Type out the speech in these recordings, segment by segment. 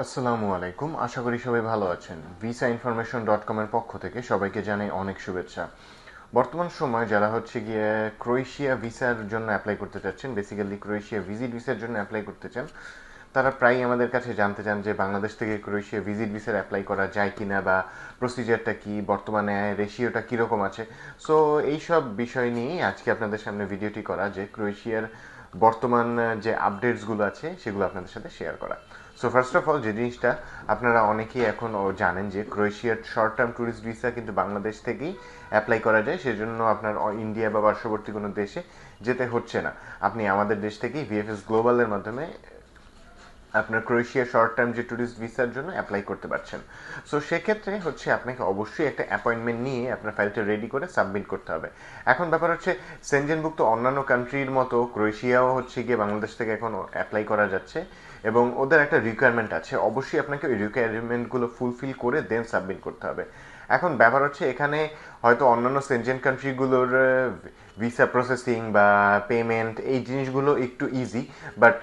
আসসালামু আলাইকুম। আশা করি সবাই ভালো আছেন। ভিসা ইনফরমেশন ডট কমের পক্ষ থেকে সবাইকে জানাই অনেক শুভেচ্ছা। বর্তমান সময় যারা হচ্ছে গিয়ে ক্রোয়েশিয়া ভিসার জন্য অ্যাপ্লাই করতে চাচ্ছেন বেসিক্যালি ক্রোয়েশিয়া ভিজিট ভিসার জন্য অ্যাপ্লাই করতে চান তারা প্রায় আমাদের কাছে জানতে চান যে বাংলাদেশ থেকে ক্রোয়েশিয়া ভিজিট ভিসার অ্যাপ্লাই করা যায় কিনা বা প্রসিজারটা কি, বর্তমানে রেশিওটা কীরকম আছে? সো এইসব বিষয় নিয়েই আজকে আপনাদের সামনে ভিডিওটি করা যে ক্রোয়েশিয়ার বর্তমান যে আপডেটসগুলো আছে, সেগুলো আপনাদের সাথে শেয়ার করা। সো ফার্স্ট অফ অল যে জিনিসটা আপনারা অনেকেই এখন জানেন যে ক্রোয়েশিয়ার শর্ট টার্ম ট্যুরিস্ট ভিসা কিন্তু বাংলাদেশ থেকেই অ্যাপ্লাই করা যায়, সেজন্য আপনার ইন্ডিয়া বা পার্শ্ববর্তী কোনো দেশে যেতে হচ্ছে না। আপনি আমাদের দেশ থেকেই ভিএফএস গ্লোবালের মাধ্যমে আপনার ক্রোয়েশিয়া শর্ট টার্ম যে ট্যুরিস্ট ভিসার জন্য অ্যাপ্লাই করতে পারছেন। সো সেক্ষেত্রে হচ্ছে আপনাকে অবশ্যই একটা অ্যাপয়েন্টমেন্ট নিয়ে আপনার ফাইলটা রেডি করে সাবমিট করতে হবে। এখন ব্যাপার হচ্ছে সেনজেনভুক্ত অন্যান্য কান্ট্রির মতো, ক্রোয়েশিয়াও হচ্ছে গিয়ে বাংলাদেশ থেকে এখন অ্যাপ্লাই করা যাচ্ছে এবং ওদের একটা রিকোয়ারমেন্ট আছে। অবশ্যই আপনাকে ওই রিকোয়ারমেন্টগুলো ফুলফিল করে দেন সাবমিট করতে হবে। এখন ব্যাপার হচ্ছে, এখানে হয়তো অন্যান্য সেনজেন কান্ট্রিগুলোর ভিসা প্রসেসিং বা পেমেন্ট এই জিনিসগুলো একটু ইজি বাট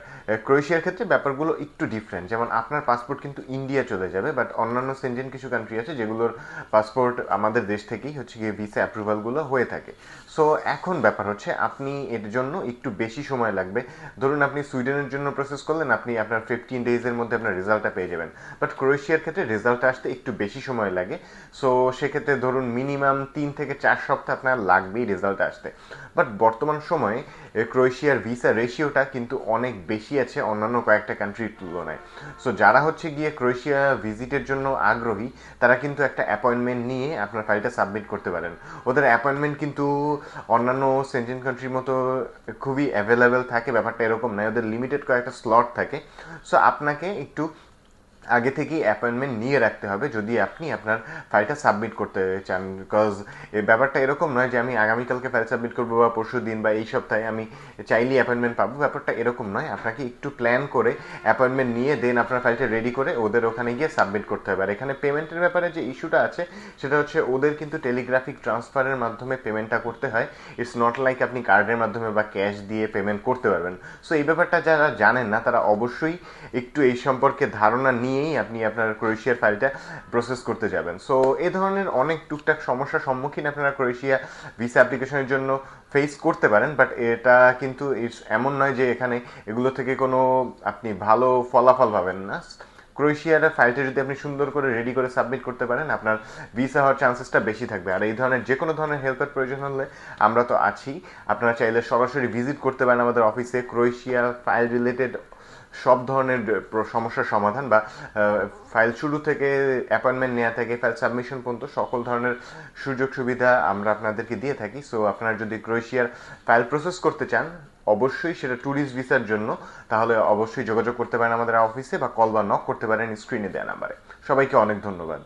ক্রোয়েশিয়ার ক্ষেত্রে ব্যাপারগুলো একটু ডিফারেন্ট যেমন আপনার পাসপোর্ট কিন্তু ইন্ডিয়া চলে যাবে বাট অন্যান্য সেনজেন কিছু কান্ট্রি আছে যেগুলোর পাসপোর্ট আমাদের দেশ থেকেই হচ্ছে গিয়ে ভিসা অ্যাপ্রুভালগুলো হয়ে থাকে। সো এখন ব্যাপার হচ্ছে আপনি এর জন্য একটু বেশি সময় লাগবে। ধরুন আপনি সুইডেনের জন্য প্রসেস করলেন, আপনি আপনার ফিফটিন ডেজের মধ্যে আপনার রেজাল্টটা পেয়ে যাবেন। বাট ক্রোয়েশিয়ার ক্ষেত্রে রেজাল্টটা আসতে একটু বেশি সময় লাগে। সো সেক্ষেত্রে ধরুন মিনিমাম তিন থেকে চার সপ্তাহ আপনার লাগবেই রেজাল্ট আসতে। বাট বর্তমান সময়ে ক্রোয়েশিয়ার ভিসা রেশিওটা কিন্তু অনেক বেশি আছে অন্যান্য কয়েকটা কান্ট্রির তুলনায়। সো যারা হচ্ছে গিয়ে ক্রোয়েশিয়া ভিজিটের জন্য আগ্রহী, তারা কিন্তু একটা অ্যাপয়েন্টমেন্ট নিয়ে আপনার ফাইলটা সাবমিট করতে পারেন। ওদের অ্যাপয়েন্টমেন্ট কিন্তু অন্যান্য সেন্টেন কান্ট্রির মতো খুবই অ্যাভেলেবেল থাকে, ব্যাপারটা এরকম নয়। ওদের লিমিটেড কয়েকটা স্লট থাকে। সো আপনাকে একটু আগে থেকেই অ্যাপয়েন্টমেন্ট নিয়ে রাখতে হবে যদি আপনি আপনার ফাইলটা সাবমিট করতে চান। বিকজ এই ব্যাপারটা এরকম নয় যে আমি আগামীকালকে ফাইল সাবমিট করব বা পরশু দিন বা এই সপ্তাহে আমি চাইলেই অ্যাপয়েন্টমেন্ট পাবো। ব্যাপারটা এরকম নয়। আপনাকে একটু প্ল্যান করে অ্যাপয়েন্টমেন্ট নিয়ে দেন আপনার ফাইলটা রেডি করে ওদের ওখানে গিয়ে সাবমিট করতে হবে। আর এখানে পেমেন্টের ব্যাপারে যে ইস্যুটা আছে, সেটা হচ্ছে ওদের কিন্তু টেলিগ্রাফিক ট্রান্সফারের মাধ্যমে পেমেন্টটা করতে হয়। ইটস নট লাইক আপনি কার্ডের মাধ্যমে বা ক্যাশ দিয়ে পেমেন্ট করতে পারবেন। সো এই ব্যাপারটা যারা জানেন না, তারা অবশ্যই একটু এই সম্পর্কে ধারণা নিয়ে নিয়েই আপনি আপনার ক্রোয়েশিয়ার ফাইলটা প্রসেস করতে যাবেন। সো এই ধরনের অনেক টুকটাক সমস্যার সম্মুখীন আপনারা ক্রোয়েশিয়া ভিসা অ্যাপ্লিকেশনের জন্য ফেস করতে পারেন বাট এটা কিন্তু এমন নয় যে এখানে এগুলো থেকে কোনো আপনি ভালো ফলাফল পাবেন না। ক্রোয়েশিয়ার ফাইলটা যদি আপনি সুন্দর করে রেডি করে সাবমিট করতে পারেন, আপনার ভিসা হওয়ার চান্সেসটা বেশি থাকবে। আর এই ধরনের যে কোনো ধরনের হেল্পের প্রয়োজন হলে আমরা তো আছি। আপনারা চাইলে সরাসরি ভিজিট করতে পারেন আমাদের অফিসে ক্রোয়েশিয়া ফাইল রিলেটেড সব ধরনের সমস্যার সমাধান বা ফাইল শুরু থেকে অ্যাপয়েন্টমেন্ট নেওয়া থেকে ফাইল সাবমিশন পর্যন্ত সকল ধরনের সুযোগ সুবিধা আমরা আপনাদেরকে দিয়ে থাকি। সো আপনারা যদি ক্রোয়েশিয়ার ফাইল প্রসেস করতে চান, অবশ্যই সেটা ট্যুরিস্ট ভিসার জন্য। তাহলে অবশ্যই যোগাযোগ করতে পারেন আমাদের অফিসে বা কল বা নক করতে পারেন স্ক্রিনে দেওয়া নাম্বারে সবাইকে অনেক ধন্যবাদ।